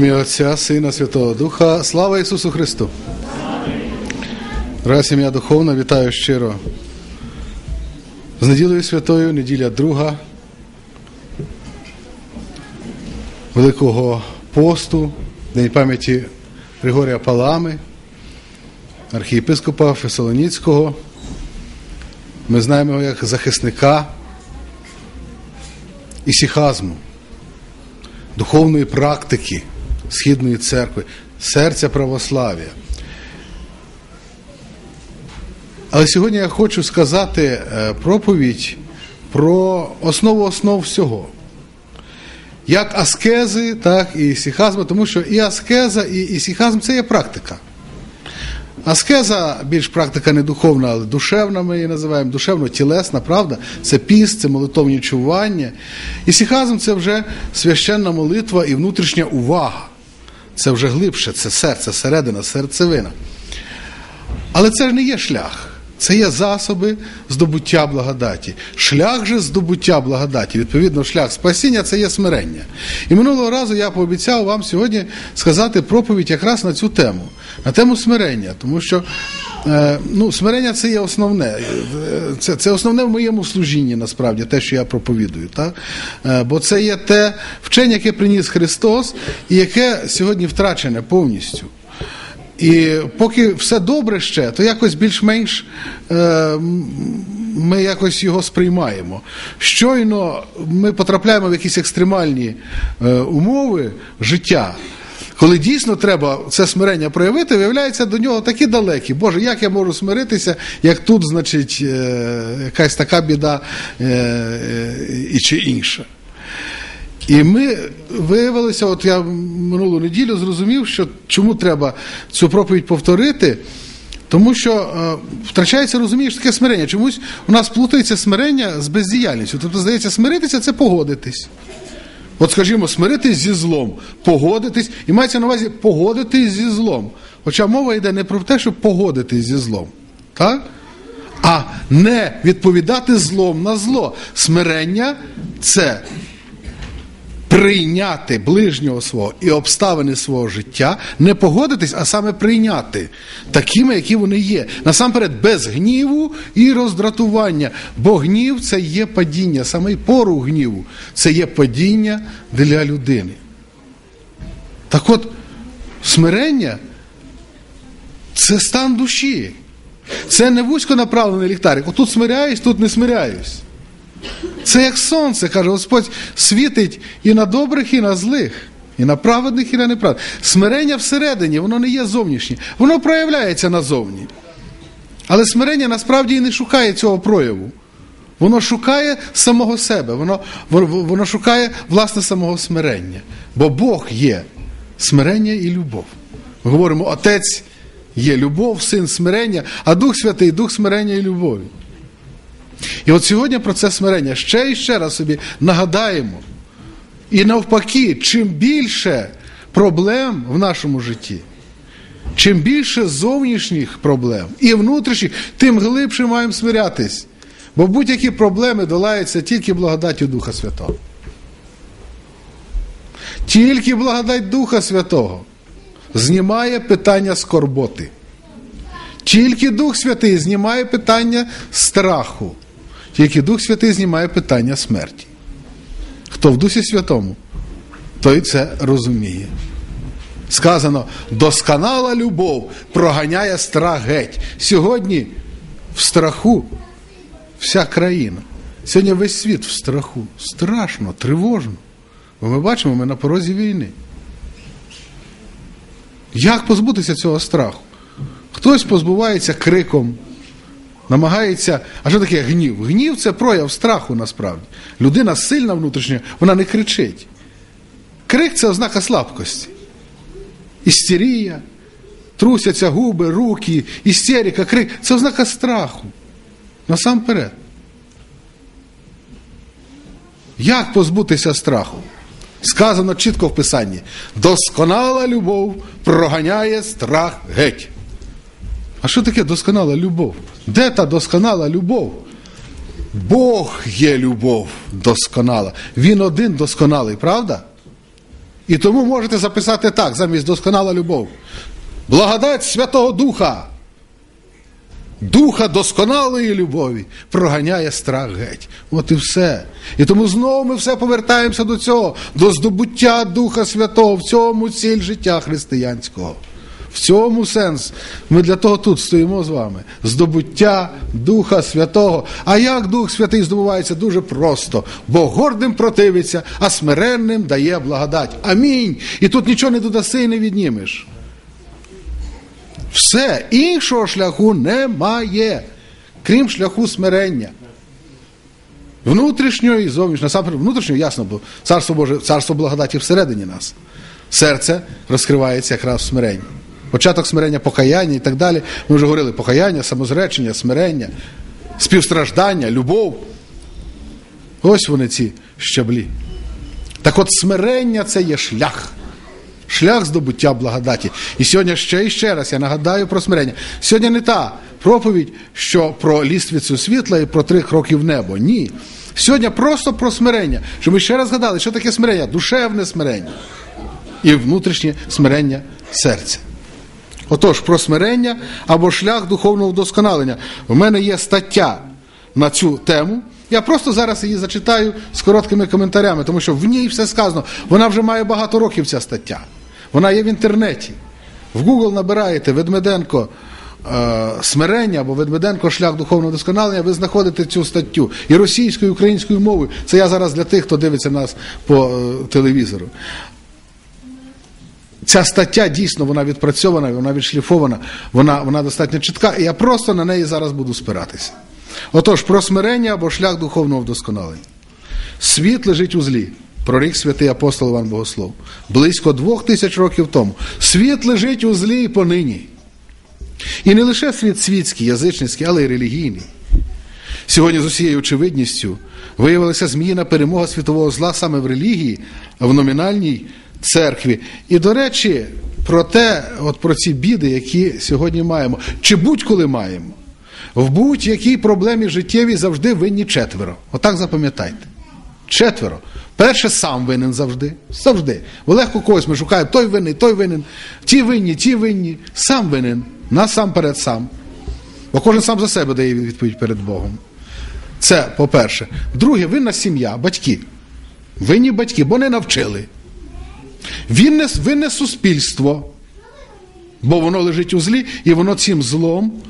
Ім'я Отця, Сина, Святого Духа. Слава Ісусу Христу! Дорога сім'я духовна, вітаю щиро. З неділею святою, неділя друга Великого посту, День пам'яті Григорія Палами, архієпископа Фесалоніцького. Ми знаємо його як захисника ісіхазму, духовної практики Східної церкви, серця православ'я. Але сьогодні я хочу сказати е, проповідь про основу основ всього. Як аскези, так і ісіхазми, тому що і аскеза, і ісіхазм це є практика. Аскеза більш практика не духовна, але душевна, ми її називаємо, душевно-тілесна, правда? Це піст, це молитовні чування. Ісіхазм це вже священна молитва і внутрішня увага. Це вже глибше, це серце, середина, серцевина. Але це ж не є шлях. Це є засоби здобуття благодаті. Шлях же здобуття благодаті, відповідно, шлях спасіння це є смирення. І минулого разу я пообіцяв вам сьогодні сказати проповідь якраз на цю тему, на тему смирення. Тому що ну, смирення це є основне. Це це основне в моєму служінні, насправді, те, що я проповідую. Так? Е, бо це є те вчення, яке приніс Христос, і яке сьогодні втрачене повністю. І поки все добре ще, то якось більш-менш е, ми якось його сприймаємо. Щойно ми потрапляємо в якісь екстремальні е, умови життя. Коли дійсно треба це смирення проявити, виявляється до нього такі далекі. Боже, як я можу смиритися, як тут, значить, е, якась така біда е, е, і чи інша. І ми виявилися, от я минулу неділю зрозумів, що чому треба цю проповідь повторити, тому що е, втрачається розумієш таке смирення. Чомусь у нас плутається смирення з бездіяльністю. Тобто, здається, смиритися це погодитись. От, скажімо, смиритись зі злом, погодитись, і мається на увазі погодитись зі злом. Хоча мова йде не про те, щоб погодитись зі злом, так? а не відповідати злом на зло. Смирення це прийняти ближнього свого і обставини свого життя, не погодитись, а саме прийняти такими, які вони є. Насамперед, без гніву і роздратування. Бо гнів це є падіння, саме пору гніву це є падіння для людини. Так от, смирення це стан душі. Це не вузько направлений ліхтарик. Отут смиряюсь, тут не смиряюсь. Це як сонце, каже Господь, світить і на добрих, і на злих, і на праведних, і на неправедних. Смирення всередині, воно не є зовнішнє, воно проявляється назовні. Але смирення насправді і не шукає цього прояву. Воно шукає самого себе, воно, воно шукає власне самого смирення. Бо Бог є смирення і любов. Ми говоримо, Отець є любов, син смирення, а Дух Святий Дух смирення і любові. І от сьогодні про це смирення ще і ще раз собі нагадаємо. І навпаки, чим більше проблем в нашому житті, чим більше зовнішніх проблем і внутрішніх, тим глибше маємо смирятись. Бо будь-які проблеми долаються тільки благодаттю Духа Святого. Тільки благодать Духа Святого знімає питання скорботи. Тільки Дух Святий знімає питання страху. Тільки Дух Святий знімає питання смерті. Хто в Дусі Святому, той це розуміє. Сказано, досконала любов проганяє страх геть. Сьогодні в страху вся країна. Сьогодні весь світ в страху. Страшно, тривожно. Бо ми бачимо, ми на порозі війни. Як позбутися цього страху? Хтось позбувається криком намагається. А що таке гнів? Гнів це прояв страху насправді. Людина сильна внутрішня, вона не кричить. Крик це ознака слабкості. Істерія, трусяться губи, руки, істерика, крик це ознака страху. Насамперед. Як позбутися страху? Сказано чітко в Писанні: досконала любов проганяє страх геть. А що таке досконала любов? Де та досконала любов? Бог є любов досконала. Він один досконалий, правда? І тому можете записати так, замість досконала любов. Благодать Святого Духа. Духа досконалої любові проганяє страх геть. От і все. І тому знову ми все повертаємося до цього, до здобуття Духа Святого, в цьому ціль життя християнського. В цьому сенс. Ми для того тут стоїмо з вами. Здобуття Духа Святого. А як Дух Святий здобувається? Дуже просто. Бо гордим противиться, а смиренним дає благодать. Амінь. І тут нічого не додаси і не віднімеш. Все, іншого шляху немає, крім шляху смирення. Внутрішнього і зовнішнього. Насамперед, внутрішнього, ясно, бо царство Боже, царство благодаті всередині нас. Серце розкривається якраз в смиренні. Початок смирення, покаяння і так далі. Ми вже говорили покаяння, самозречення, смирення, співстраждання, любов. Ось вони ці щаблі. Так от смирення це є шлях. Шлях здобуття благодаті. І сьогодні ще і ще раз я нагадаю про смирення. Сьогодні не та проповідь, що про ліствицю світла і про три кроки в небо. Ні. Сьогодні просто про смирення. Щоб ми ще раз згадали, що таке смирення? Душевне смирення і внутрішнє смирення серця. Отож, про смирення або шлях духовного вдосконалення. У мене є стаття на цю тему. Я просто зараз її зачитаю з короткими коментарями, тому що в ній все сказано. Вона вже має багато років, ця стаття. Вона є в інтернеті. В Google набираєте Ведмеденко е, смирення або Ведмеденко шлях духовного досконалення, ви знаходите цю статтю і російською, і українською мовою. Це я зараз для тих, хто дивиться нас по е, телевізору. Ця стаття дійсно вона відпрацьована, вона відшліфована, вона, вона достатньо чітка, і я просто на неї зараз буду спиратися. Отож, про смирення або шлях духовного вдосконалення. Світ лежить у злі. Прорік святий апостол Іван Богослов. Близько двох тисяч років тому. Світ лежить у злі і понині. І не лише світ світський, язичницький, але й релігійний. Сьогодні з усією очевидністю виявилася зміїна перемога світового зла саме в релігії, в номінальній церкві. І, до речі, про те, от про ці біди, які сьогодні маємо, чи будь-коли маємо. В будь-якій проблемі життєвій завжди винні четверо. Отак запам'ятайте. Четверо. Перше сам винен завжди. Завжди. Бо легко когось ми шукаємо, той винний, той винен, ті винні, ті винні. Сам винен. Насамперед сам. Бо кожен сам за себе дає відповідь перед Богом. Це по-перше. Друге, винна сім'я, батьки. Винні батьки, бо не навчили. Винне, винне суспільство, бо воно лежить у злі, і воно цим злом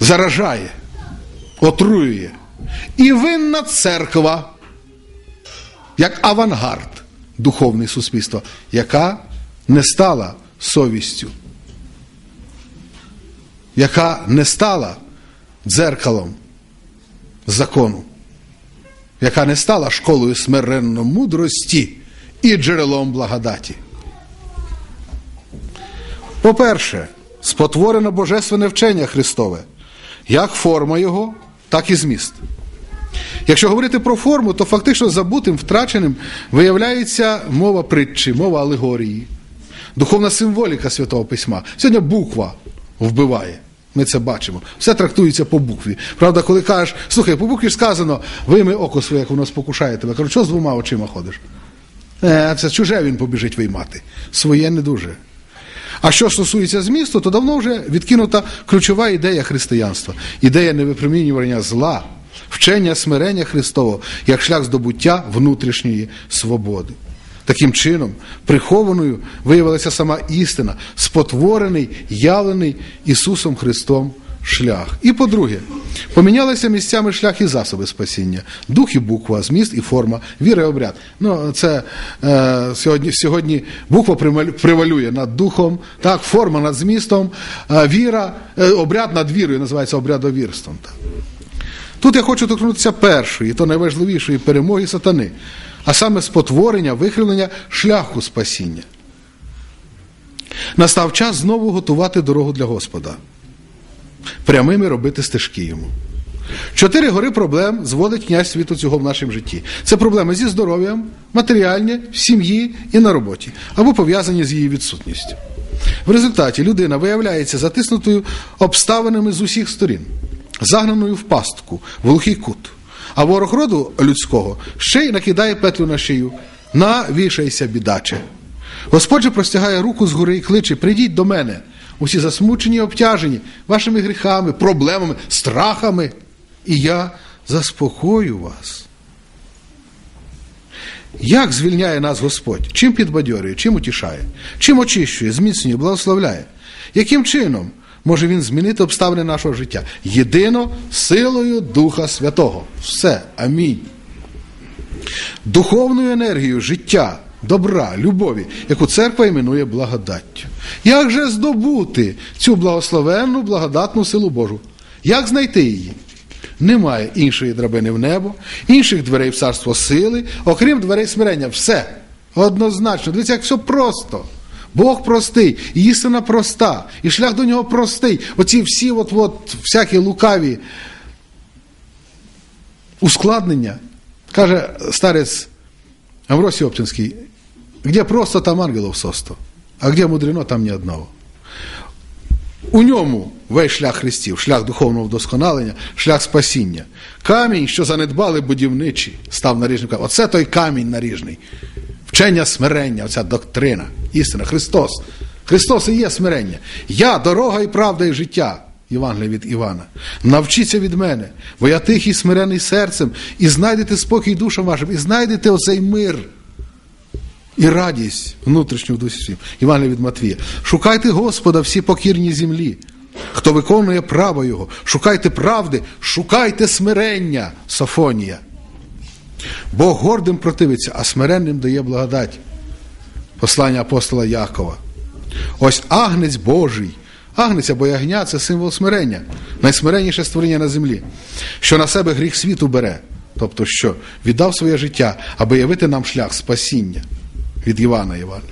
заражає, отруює. І винна церква, як авангард духовне суспільства, яка не стала совістю, яка не стала дзеркалом закону, яка не стала школою смиренно мудрості і джерелом благодаті. По-перше, спотворене божественне вчення Христове, як форма його, так і зміст. Якщо говорити про форму, то фактично забутим, втраченим виявляється мова притчі, мова алегорії, духовна символіка Святого Письма. Сьогодні буква вбиває. Ми це бачимо. Все трактується по букві. Правда, коли кажеш, слухай, по букві сказано, вийми око своє, як воно спокушає тебе. Кажу, що з двома очима ходиш? Е, Це чуже він побіжить виймати. Своє не дуже. А що стосується змісту, то давно вже відкинута ключова ідея християнства, ідея невипромінювання зла, вчення смирення Христового як шлях здобуття внутрішньої свободи. Таким чином, прихованою виявилася сама істина, спотворений, явлений Ісусом Христом шлях. І по-друге, помінялися місцями шлях і засоби спасіння, дух і буква, зміст і форма, віра і обряд. Ну, це е, сьогодні сьогодні буква превалює над духом, так, форма над змістом, е, віра, е, обряд над вірою називається обрядовірством. Так. Тут я хочу торкнутися першої, то найважливішої перемоги сатани, а саме спотворення, викривлення шляху спасіння. Настав час знову готувати дорогу для Господа прямими робити стежки йому. Чотири гори проблем зводить князь світу цього в нашому житті. Це проблеми зі здоров'ям, матеріальні, в сім'ї і на роботі, або пов'язані з її відсутністю. В результаті людина виявляється затиснутою обставинами з усіх сторін, загнаною в пастку, в глухий кут. А ворог роду людського ще й накидає петлю на шию. На вішайся, бідаче. Господь же простягає руку згори і кличе: прийдіть до мене, усі засмучені, і обтяжені вашими гріхами, проблемами, страхами, і я заспокою вас. Як звільняє нас Господь? Чим підбадьорює, чим утішає, чим очищує, зміцнює, благословляє? Яким чином може Він змінити обставини нашого життя? Єдино силою Духа Святого. Все. Амінь. Духовною енергією життя, добра, любові, яку церква іменує благодаттю. Як же здобути цю благословенну, благодатну силу Божу? Як знайти її? Немає іншої драбини в небо, інших дверей в царство сили, окрім дверей смирення. Все. Однозначно. Дивіться, як все просто. Бог простий, і істина проста, і шлях до нього простий. Оці всі от, от, всякі лукаві ускладнення, каже старець Амросій Оптинський, где просто там ангелов состо, а где мудрено, там ні одного. У ньому весь шлях Христів, шлях духовного вдосконалення, шлях спасіння. Камінь, що занедбали будівничі, став наріжним камінь. Оце той камінь наріжний. Вчення смирення, оця доктрина, істина, Христос. Христос і є смирення. Я дорога і правда і життя. Євангелія від Івана. Навчіться від мене, бо я тихий смирений серцем, і знайдете спокій душам вашим, і знайдете оцей мир і радість внутрішню в дусі всім. Івангелія від Матвія. Шукайте Господа всі покірні землі. Хто виконує право Його, шукайте правди, шукайте смирення, Софонія. Бог гордим противиться, а смиренним дає благодать. Послання апостола Якова. Ось агнець Божий. Агнець або ягня це символ смирення, найсмиренніше створіння на землі, що на себе гріх світу бере, тобто що віддав своє життя, аби явити нам шлях спасіння від Івана Івана.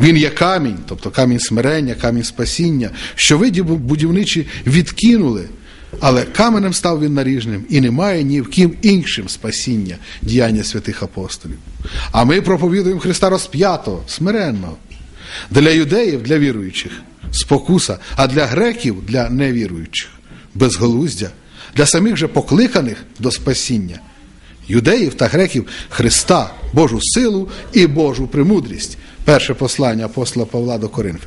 Він є камінь, тобто камінь смирення, камінь спасіння, що виді будівничі відкинули, але каменем став він наріжним і немає ні в ким іншим спасіння діяння святих апостолів. А ми проповідуємо Христа розп'ятого, смиренного. Для юдеїв, для віруючих спокуса, а для греків, для невіруючих, безголуздя, для самих же покликаних до спасіння. Юдеїв та греків Христа, Божу силу і Божу премудрість. Перше послання апостола Павла до Коринфи.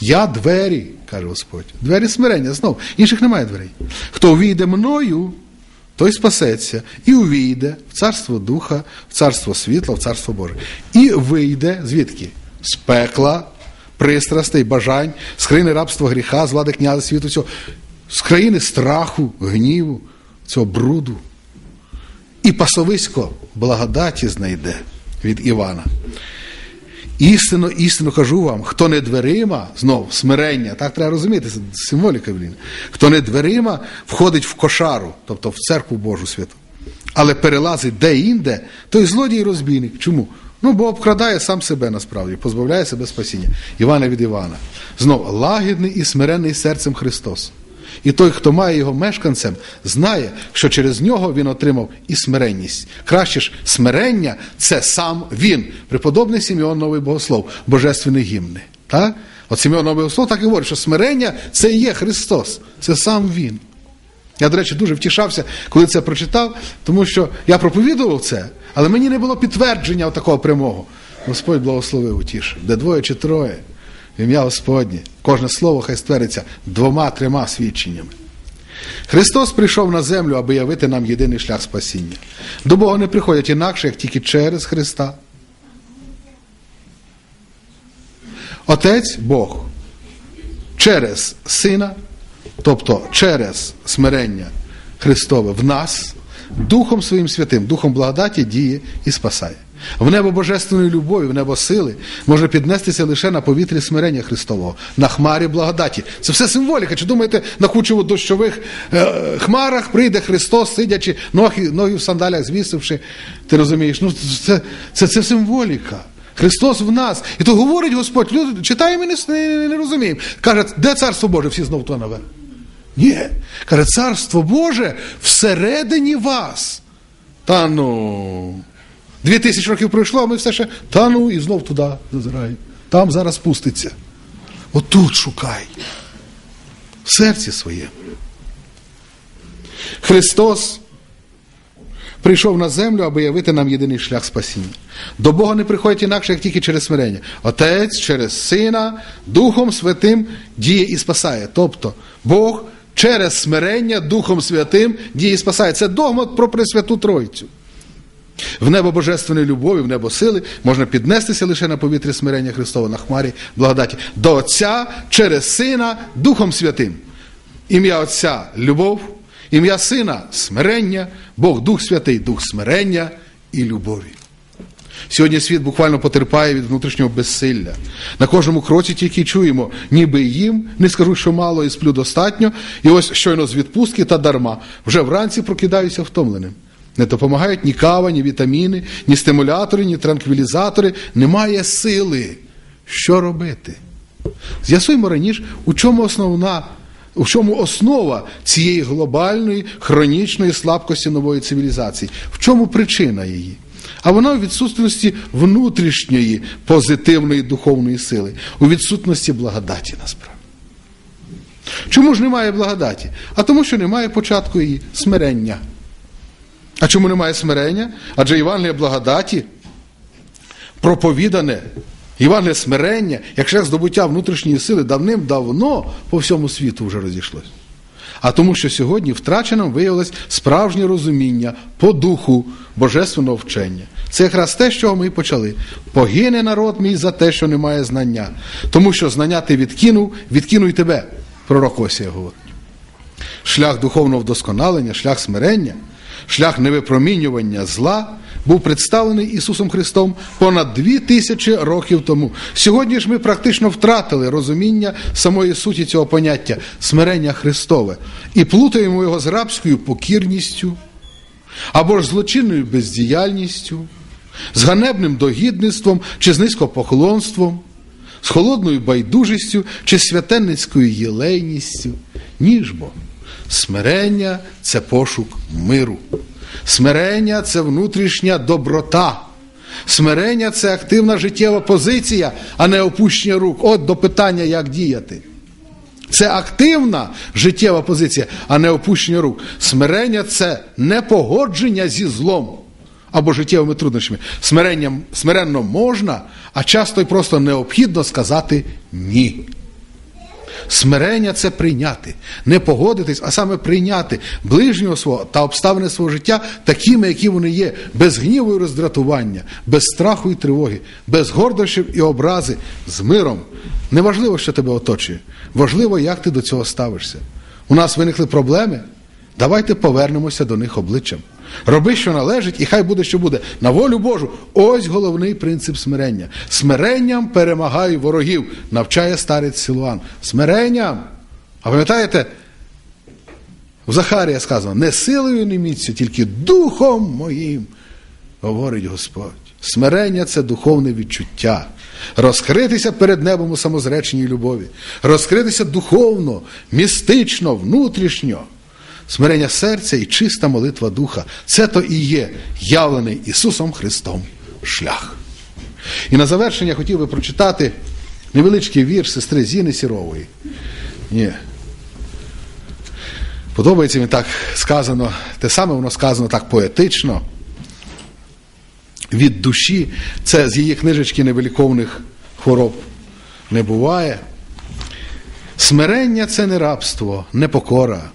Я двері, каже Господь, двері смирення, знов, інших немає дверей. Хто увійде мною, той спасеться, і увійде в царство Духа, в царство світла, в царство Боже. І вийде звідки? З пекла, пристрастей, бажань, з країни рабства гріха, з влади князя світу, цього, з країни страху, гніву, цього бруду. І пасовисько благодаті знайде від Івана. Істинно, істинно кажу вам, хто не дверима, знов смирення, так треба розуміти, символіка блін. Хто не дверима входить в кошару, тобто в церкву Божу святу, але перелазить де-інде, той злодій розбійник. Чому? Ну, бо обкрадає сам себе насправді, позбавляє себе спасіння. Івана від Івана. Знов лагідний і смиренний серцем Христос. І той, хто має його мешканцем, знає, що через нього він отримав і смиренність. Краще ж смирення це сам він. Преподобний Сімеон Новий Богослов, Божественний гімни. Так? От Сімеон Новий Богослов так і говорить, що смирення це і є Христос, це сам Він. Я, до речі, дуже втішався, коли це прочитав, тому що я проповідував це, але мені не було підтвердження такого прямого. Господь благословив утішив, де двоє чи троє в ім'я Господнє. Кожне слово хай ствериться двома-трьома свідченнями. Христос прийшов на землю, аби явити нам єдиний шлях спасіння. До Бога не приходять інакше, як тільки через Христа. Отець Бог через Сина, тобто через смирення Христове в нас, Духом Своїм Святим, Духом благодаті діє і спасає. В небо божественної любові, в небо сили може піднестися лише на повітрі смирення Христового, на хмарі благодаті. Це все символіка. Чи думаєте, на кучу дощових е, хмарах прийде Христос, сидячи, ноги, ноги в сандалях звісивши? Ти розумієш? Ну, Це це, це символіка. Христос в нас. І то говорить Господь, люди читаємо і не, не, не розуміємо. Каже, де царство Боже? Всі знову то наверх. Ні. Каже, царство Боже всередині вас. Та ну. Дві тисячі років пройшло, а ми все ще та ну і знов туди зазираємо. Там зараз спуститься. Отут шукай. В серці своєму. Христос прийшов на землю, аби явити нам єдиний шлях спасіння. До Бога не приходять інакше, як тільки через смирення. Отець через Сина, Духом Святим діє і спасає. Тобто Бог через смирення Духом Святим діє і спасає. Це догма про Пресвяту Тройцю. В небо божественної любові, в небо сили можна піднестися лише на повітрі смирення Христова на хмарі благодаті до Отця через Сина Духом Святим. Ім'я Отця любов, ім'я Сина смирення, Бог Дух Святий, Дух смирення і любові. Сьогодні світ буквально потерпає від внутрішнього безсилля. На кожному кроці тільки чуємо, ніби їм, не скажу, що мало і сплю достатньо, і ось щойно з відпустки та дарма. Вже вранці прокидаюся втомленим. Не допомагають ні кава, ні вітаміни, ні стимулятори, ні транквілізатори. Немає сили. Що робити? З'ясуємо раніше, у чому основна, у чому основа цієї глобальної хронічної слабкості нової цивілізації, в чому причина її? А вона у відсутності внутрішньої позитивної духовної сили, у відсутності благодаті насправді. Чому ж немає благодаті? А тому, що немає початку її смирення. А чому немає смирення? Адже Євангелія благодаті проповідане, Євангелія смирення, як шлях здобуття внутрішньої сили давним-давно по всьому світу вже розійшлось. А тому, що сьогодні втраченим виявилось справжнє розуміння по духу божественного вчення. Це якраз те, з чого ми і почали. Погине народ мій за те, що немає знання. Тому що знання ти відкинув, відкинуй тебе, пророк Осія говорить. Шлях духовного вдосконалення, шлях смирення, шлях невипромінювання зла був представлений Ісусом Христом понад дві тисячі років тому. Сьогодні ж ми практично втратили розуміння самої суті цього поняття смирення Христове і плутаємо його з рабською покірністю або ж злочинною бездіяльністю, з ганебним догідництвом чи з низькопоклонством, з холодною байдужістю чи святенницькою єлейністю. Ніж бо смирення це пошук миру. Смирення це внутрішня доброта. Смирення це активна життєва позиція, а не опущення рук. От до питання, як діяти. Це активна життєва позиція, а не опущення рук. Смирення це не погодження зі злом або життєвими труднощами. Смиренням, смиренно можна, а часто й просто необхідно сказати ні. Смирення це прийняти, не погодитись, а саме прийняти ближнього свого та обставини свого життя такими, які вони є, без гніву і роздратування, без страху і тривоги, без гордощів і образи, з миром. Неважливо, що тебе оточує. Важливо, як ти до цього ставишся. У нас виникли проблеми. Давайте повернемося до них обличчям. Роби, що належить, і хай буде, що буде. На волю Божу. Ось головний принцип смирення. Смиренням перемагаю ворогів, навчає старець Силуан. Смиренням. А пам'ятаєте, в Захарія сказано: не силою, не міцю, тільки духом моїм, говорить Господь. Смирення це духовне відчуття. Розкритися перед небом у самозреченій любові, розкритися духовно, містично, внутрішньо. Смирення серця і чиста молитва духа це то і є явлений Ісусом Христом шлях. І на завершення хотів би прочитати невеличкий вірш сестри Зіни Сірової. Ні. Подобається мені так сказано, те саме воно сказано так поетично. Від душі, це з її книжечки невеликовних хвороб не буває. Смирення це не рабство, не покора.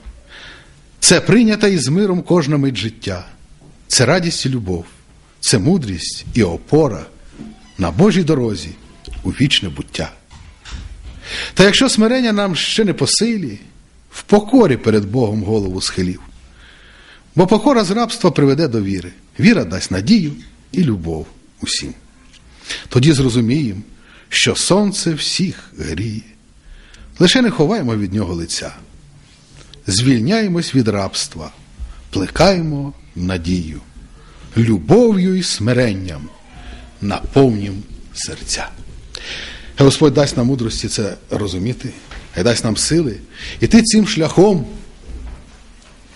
Це прийнята із миром кожна мить життя, це радість і любов, це мудрість і опора на Божій дорозі у вічне буття. Та якщо смирення нам ще не по силі, в покорі перед Богом голову схилів, бо покора з рабства приведе до віри, віра дасть надію і любов усім. Тоді зрозуміємо, що сонце всіх гріє, лише не ховаємо від нього лиця звільняємось від рабства, плекаємо надію, любов'ю і смиренням наповнім серця. Господь дасть нам мудрості це розуміти, і дасть нам сили іти цим шляхом,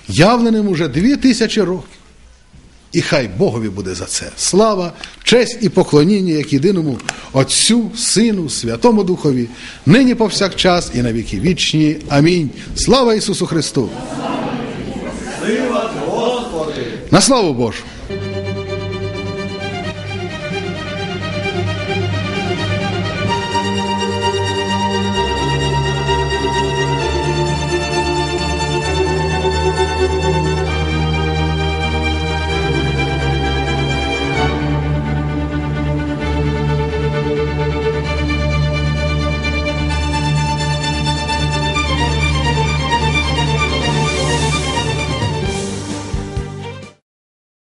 явленим уже дві тисячі років. І хай Богові буде за це слава, честь і поклоніння як єдиному Отцю, Сину, Святому Духові, нині повсякчас і на віки вічні. Амінь. Слава Ісусу Христу! На славу Божу!